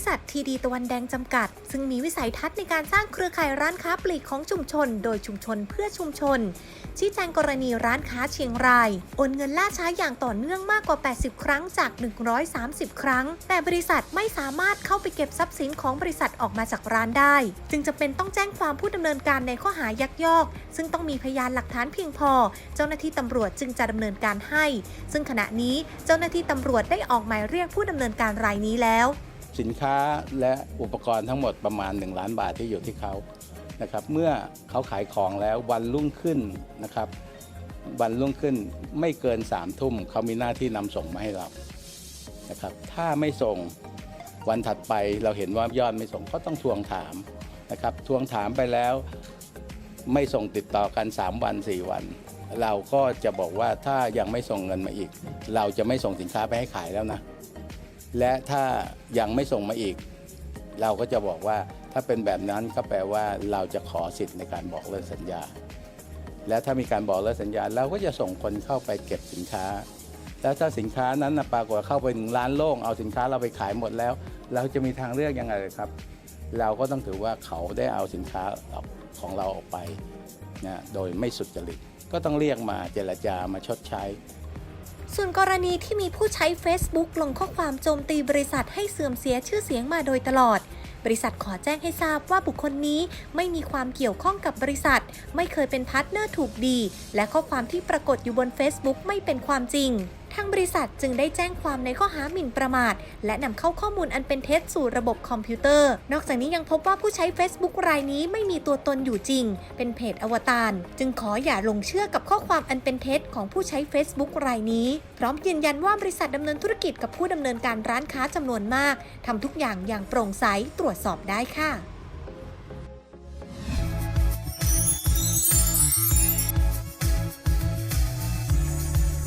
ริษัททีดีตะวันแดงจำกัด ซึ่งมีวิสัยทัศน์ในการสร้างเครือข่ายร้านค้าปลีกของชุมชน โดยชุมชนเพื่อชุมชน ชี้แจงกรณีร้านค้าเชียงรายโอนเงินล่าช้าอย่างต่อเนื่องมากกว่า 80 ครั้งจาก 130 ครั้ง แต่บริษัทไม่สามารถเข้าไปเก็บทรัพย์สินของบริษัทออกมาจากร้านได้ จึงจำเป็นต้องแจ้งความผู้ดำเนินการในข้อหายักยอก ซึ่งต้องมีพยานหลักฐานเพียงพอ เจ้าหน้าที่ตำรวจจึงจะดำเนินการให้ ซึ่งขณะนี้เจ้าหน้าที่ตำรวจได้ออกหมายเรียกผู้ดำเนินการรายนี้แล้ว สินค้าและอุปกรณ์ทั้งหมดประมาณ 1 ล้านบาทที่อยู่ที่เขานะครับเมื่อเขาขายของแล้ววันรุ่งขึ้นนะครับ วันรุ่งขึ้นไม่เกิน3ามทุ่มเขามีหน้าที่นำส่งมาให้เรานะครับ ถ้าไม่ส่งวันถัดไปเราเห็นว่ายอดไม่ส่งก็ต้องทวงถามนะครับ ทวงถามไปแล้ว ไม่ส่งติดต่อกัน 3 วัน 4 วัน เราก็จะบอกว่าถ้ายังไม่ส่งเงินมาอีก เราจะไม่ส่งสินค้าไปให้ขายแล้วนะ และถ้ายังไม่ส่งมาอีก เราก็จะบอกว่าถ้าเป็นแบบนั้นก็แปลว่าเราจะขอสิทธิ์ในการบอกเลิกสัญญา และถ้ามีการบอกเลิกสัญญา เราก็จะส่งคนเข้าไปเก็บสินค้า แล้วถ้าสินค้านั้นนะปรากฏเข้าไปถึงร้านโล่งเอาสินค้าเราไปขายหมดแล้ว เราจะมีทางเลือกยังไงครับ เราก็ต้องถือว่าเขาได้เอาสินค้าของเราออกไปนะโดยไม่สุจริตก็ต้องเรียกมาเจรจามาชดใช้ ส่วนกรณีที่มีผู้ใช้ Facebook ลงข้อความโจมตีบริษัทให้เสื่อมเสียชื่อเสียงมาโดยตลอด บริษัทขอแจ้งให้ทราบว่าบุคคลนี้ไม่มีความเกี่ยวข้องกับบริษัท ไม่เคยเป็นพาร์ทเนอร์ถูกดี และข้อความที่ปรากฏอยู่บน Facebook ไม่เป็นความจริง ทางบริษัทจึงได้แจ้งความในข้อหาหมิ่นประมาท และนำเข้าข้อมูลอันเป็นเท็จสู่ระบบคอมพิวเตอร์ นอกจากนี้ยังพบว่าผู้ใช้ Facebook รายนี้ไม่มีตัวตนอยู่จริง เป็นเพจอวตาร จึงขออย่าลงเชื่อกับข้อความอันเป็นเท็จของผู้ใช้ Facebook รายนี้ พร้อมยืนยันว่าบริษัทดำเนินธุรกิจกับผู้ดำเนินการร้านค้าจำนวนมากทำทุกอย่างอย่างโปร่งใสตรวจสอบได้ค่ะ